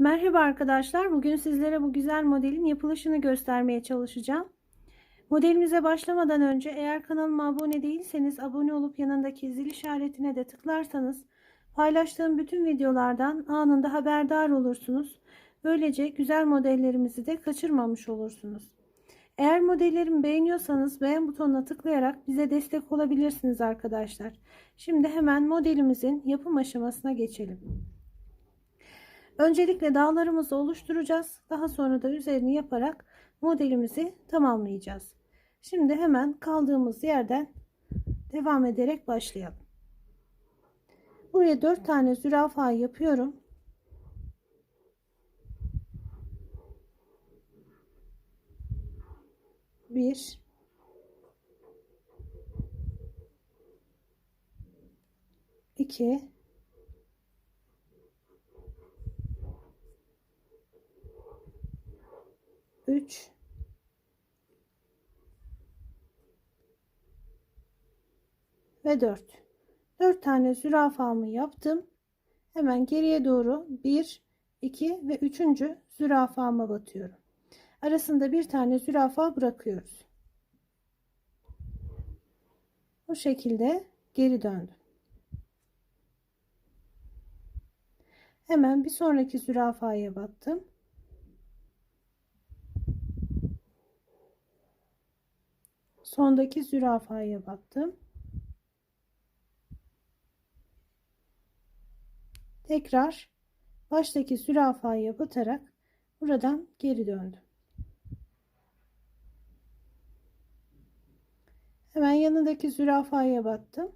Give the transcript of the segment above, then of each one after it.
Merhaba arkadaşlar. Bugün sizlere bu güzel modelin yapılışını göstermeye çalışacağım. Modelimize başlamadan önce eğer kanalıma abone değilseniz abone olup yanındaki zil işaretine de tıklarsanız paylaştığım bütün videolardan anında haberdar olursunuz. Böylece güzel modellerimizi de kaçırmamış olursunuz. Eğer modellerimi beğeniyorsanız beğen butonuna tıklayarak bize destek olabilirsiniz arkadaşlar. Şimdi hemen modelimizin yapım aşamasına geçelim. Öncelikle dağlarımızı oluşturacağız. Daha sonra da üzerini yaparak modelimizi tamamlayacağız. Şimdi hemen kaldığımız yerden devam ederek başlayalım. Buraya 4 tane zürafa yapıyorum. Bir, iki, 3 ve 4 4 tane zürafamı yaptım. Hemen geriye doğru 1 2 ve 3. zürafama batıyorum. Arasında bir tane zürafa bırakıyoruz. Bu şekilde geri döndüm. Hemen bir sonraki zürafaya battım sondaki zürafaya battım. Tekrar baştaki zürafaya batarak buradan geri döndüm. Hemen yanındaki zürafaya battım.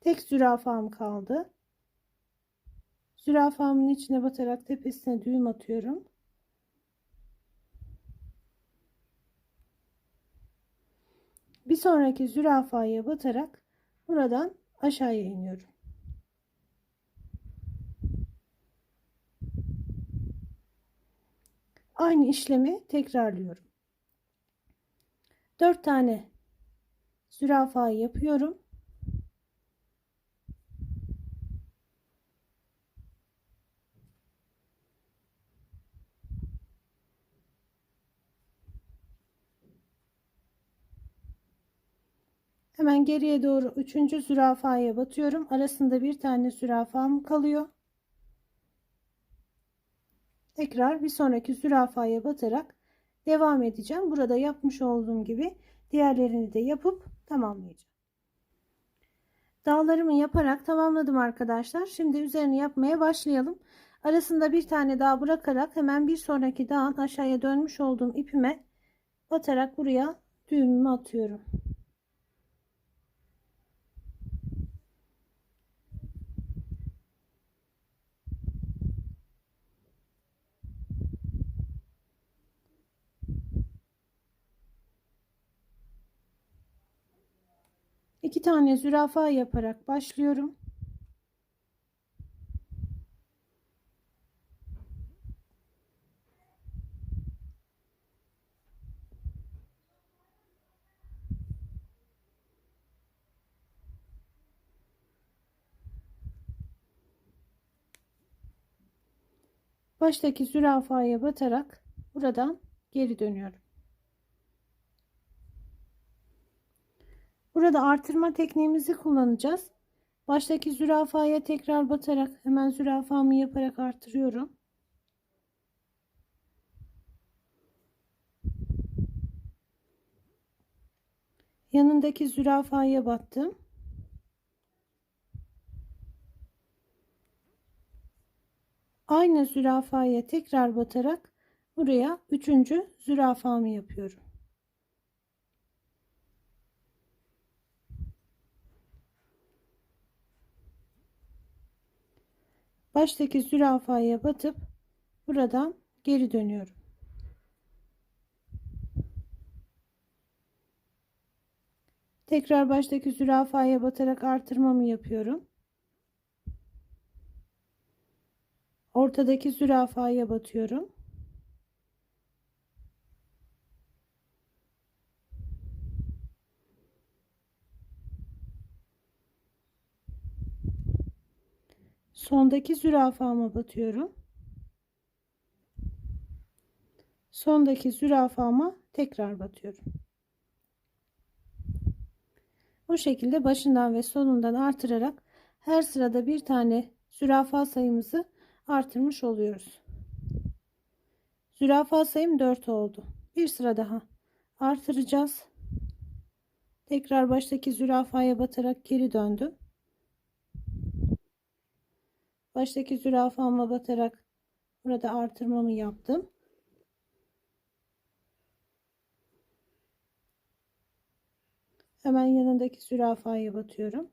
Tek zürafam kaldı. Zürafamın içine batarak tepesine düğüm atıyorum. Bir sonraki zürafaya batarak buradan aşağıya iniyorum. Aynı işlemi tekrarlıyorum. 4 tane zürafa yapıyorum. Hemen geriye doğru üçüncü zürafaya batıyorum. Arasında bir tane zürafam kalıyor. Tekrar bir sonraki zürafaya batarak devam edeceğim. Burada yapmış olduğum gibi diğerlerini de yapıp tamamlayacağım. Dağlarımı yaparak tamamladım arkadaşlar. Şimdi üzerini yapmaya başlayalım. Arasında bir tane daha bırakarak hemen bir sonraki dağın aşağıya dönmüş olduğum ipime batarak buraya düğümümü atıyorum. İki tane zürafa yaparak başlıyorum. Baştaki zürafaya batarak buradan geri dönüyorum. Burada artırma tekniğimizi kullanacağız. Baştaki zürafaya tekrar batarak hemen zürafamı yaparak artırıyorum. Yanındaki zürafaya battım. Aynı zürafaya tekrar batarak buraya üçüncü zürafamı yapıyorum. Baştaki zürafaya batıp buradan geri dönüyorum. Tekrar baştaki zürafaya batarak artırmamı yapıyorum. Ortadaki zürafaya batıyorum. Sondaki zürafama batıyorum. Sondaki zürafama tekrar batıyorum. Bu şekilde başından ve sonundan artırarak her sırada bir tane zürafa sayımızı artırmış oluyoruz. Zürafa sayım 4 oldu. Bir sıra daha artıracağız. Tekrar baştaki zürafaya batarak geri döndüm. Baştaki zürafama batarak burada artırmamı yaptım. Hemen yanındaki zürafaya batıyorum.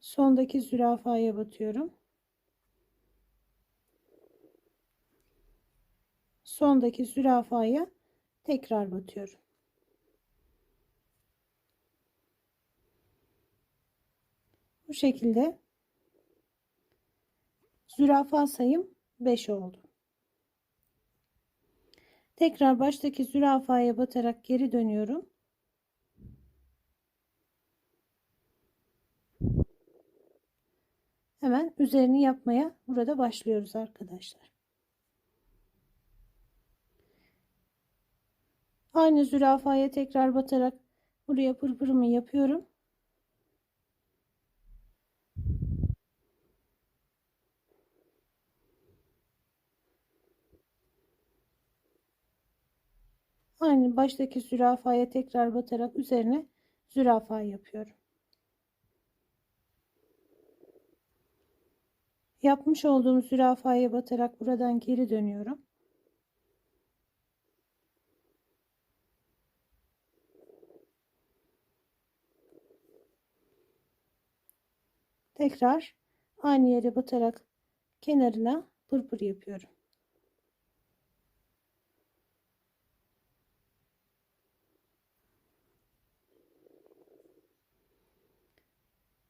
Sondaki zürafaya batıyorum. Sondaki zürafaya tekrar batıyorum. Bu şekilde zürafa sayım 5 oldu. Tekrar baştaki zürafaya batarak geri dönüyorum. Hemen üzerini yapmaya burada başlıyoruz arkadaşlar. Aynı zürafaya tekrar batarak buraya pırpırımı yapıyorum. Aynı baştaki zürafaya tekrar batarak üzerine zürafa yapıyorum. Yapmış olduğum zürafaya batarak buradan geri dönüyorum. Tekrar aynı yere batarak kenarına pırpır yapıyorum.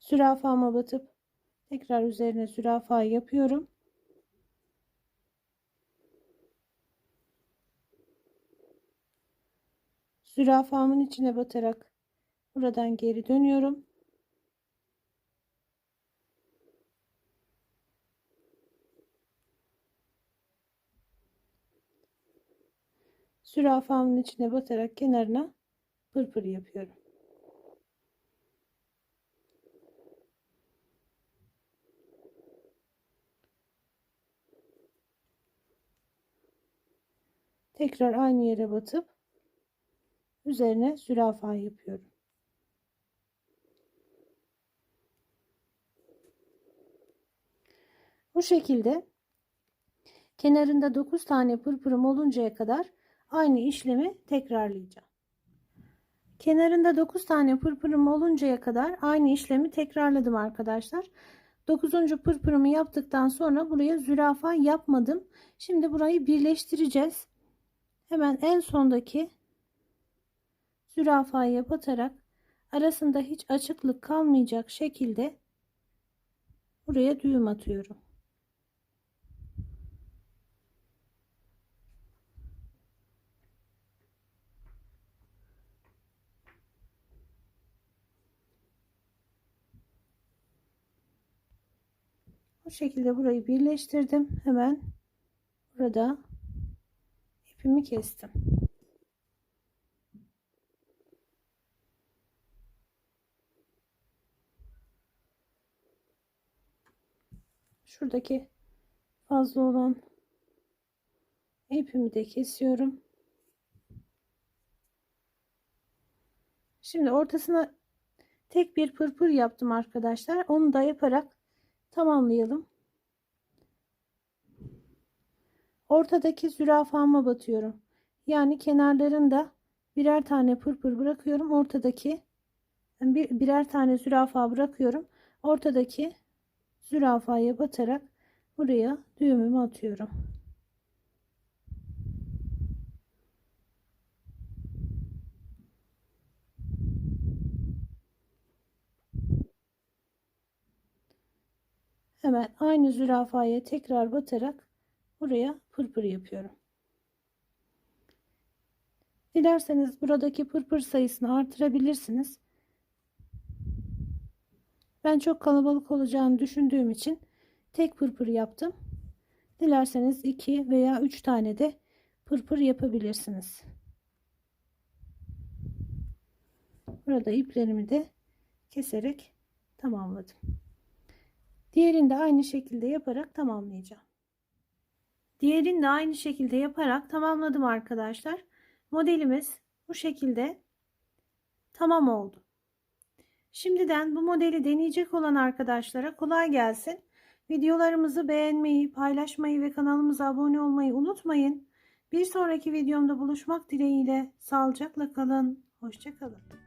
Zürafama batıp tekrar üzerine zürafa yapıyorum. Zürafamın içine batarak buradan geri dönüyorum. Zürafamın içine batarak kenarına pırpır yapıyorum. Tekrar aynı yere batıp üzerine zürafa yapıyorum. Bu şekilde kenarında 9 tane pırpırım oluncaya kadar aynı işlemi tekrarlayacağım. Kenarında 9 tane pırpırım oluncaya kadar aynı işlemi tekrarladım arkadaşlar. 9. pırpırımı yaptıktan sonra buraya zürafa yapmadım. Şimdi burayı birleştireceğiz. Hemen en sondaki zürafayı batarak arasında hiç açıklık kalmayacak şekilde buraya düğüm atıyorum. Bu şekilde burayı birleştirdim. Hemen burada ipimi kestim. Şuradaki fazla olan ipimi de kesiyorum. Şimdi ortasına tek bir pırpır yaptım arkadaşlar. Onu da yaparak tamamlayalım. Ortadaki zürafama batıyorum. Yani kenarlarında birer tane pırpır bırakıyorum. Ortadaki bir, birer tane zürafa bırakıyorum. Ortadaki zürafaya batarak buraya düğümümü atıyorum. Hemen aynı zürafaya tekrar batarak buraya pırpır yapıyorum. Dilerseniz buradaki pırpır sayısını artırabilirsiniz. Ben çok kalabalık olacağını düşündüğüm için tek pırpır yaptım. Dilerseniz 2 veya 3 tane de pırpır yapabilirsiniz. Burada iplerimi de keserek tamamladım. Diğerini de aynı şekilde yaparak tamamlayacağım. Diğerini de aynı şekilde yaparak tamamladım arkadaşlar. Modelimiz bu şekilde tamam oldu. Şimdiden bu modeli deneyecek olan arkadaşlara kolay gelsin. Videolarımızı beğenmeyi, paylaşmayı ve kanalımıza abone olmayı unutmayın. Bir sonraki videomda buluşmak dileğiyle sağlıcakla kalın. Hoşçakalın.